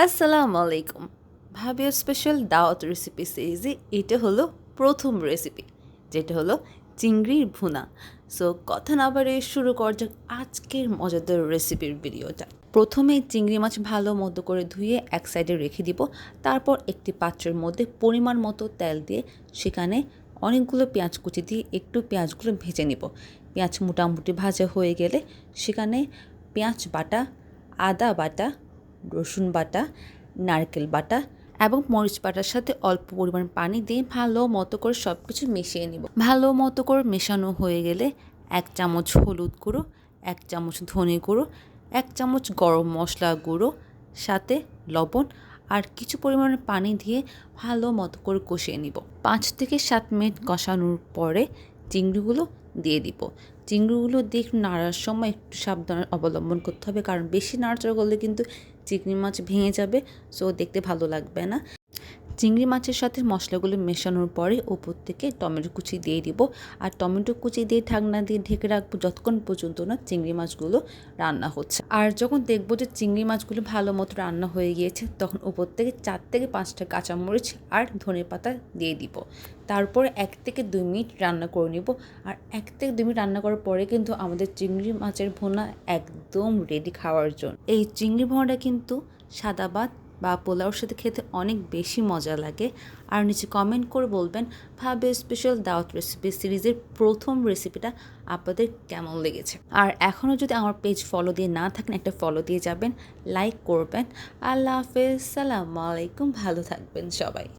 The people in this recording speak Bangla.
আসসালামু আলাইকুম ভাবিয়া স্পেশাল দাওয়াত রেসিপি সিরিজে এটা হলো প্রথম রেসিপি যেটা হলো চিংড়ির ভুনা। সো কথা না বাড়ে শুরু করা যাক আজকের মজাদার রেসিপির ভিডিওটা প্রথমে চিংড়ি মাছ ভালো মতো করে ধুয়ে এক সাইডে রেখে দিব। তারপর একটি পাত্রের মধ্যে পরিমাণ মতো তেল দিয়ে সেখানে অনেকগুলো পেঁয়াজ কুচি দিয়ে একটু পেঁয়াজগুলো ভেজে নিব। পেঁয়াজ মোটামুটি ভাজা হয়ে গেলে সেখানে পেঁয়াজ বাটা, আদা বাটা রসুন বাটা, নারকেল বাটা এবং মরিচ বাটার সাথে অল্প পরিমাণ পানি দিয়ে ভালো মতো করে সব কিছু মিশিয়ে নিব। ভালো মতো করে মেশানো হয়ে গেলে এক চামচ হলুদ গুঁড়ো, এক চামচ ধনে গুঁড়ো, এক চামচ গরম মশলা গুঁড়ো, সাথে লবণ আর কিছু পরিমাণে পানি দিয়ে ভালো মতো করে কষিয়ে নিব। পাঁচ থেকে সাত মিনিট কষানোর পরে চিংড়িগুলো দিয়ে দিব। চিংড়িগুলো দিয়ে নাড়ার সময় একটু সাবধান অবলম্বন করতে হবে, কারণ বেশি নাড়াচাড়া করলে কিন্তু চিংড়ি মাছ ভেঙে যাবে সো দেখতে ভালো লাগবে না। চিংড়ি মাছের সাথে মশলাগুলো মেশানোর পরে ওপর থেকে টমেটো কুচি দিয়ে দিব। আর টমেটো কুচি দিয়ে ঢাকনা দিয়ে ঢেকে রাখব যতক্ষণ পর্যন্ত না চিংড়ি মাছগুলো রান্না হচ্ছে। আর যখন দেখব যে চিংড়ি মাছগুলো ভালো মতো রান্না হয়ে গিয়েছে, তখন ওপর থেকে চার থেকে পাঁচটা কাঁচামরিচ আর ধনে পাতা দিয়ে দিব। তারপরে এক থেকে দুই মিনিট রান্না করে নিব। আর এক থেকে দুই মিনিট রান্না করার পরে কিন্তু আমাদের চিংড়ি মাছের ভোনা একদম রেডি খাওয়ার জন্য। এই চিংড়ি ভোনাটা কিন্তু সাদা ভাত বা পোলাওর সাথে খেতে অনেক বেশি মজা লাগে। আর নিচে কমেন্ট করে বলবেন, ভাবে স্পেশাল দাওয়াত রেসিপি সিরিজের প্রথম রেসিপিটা আপনাদের কেমন লেগেছে? আর এখনও যদি আমার পেজ ফলো দিয়ে না থাকেন, একটা ফলো দিয়ে যাবেন লাইক করবেন। আল্লাহ হাফেজ, সালামু আলাইকুম, ভালো থাকবেন সবাই।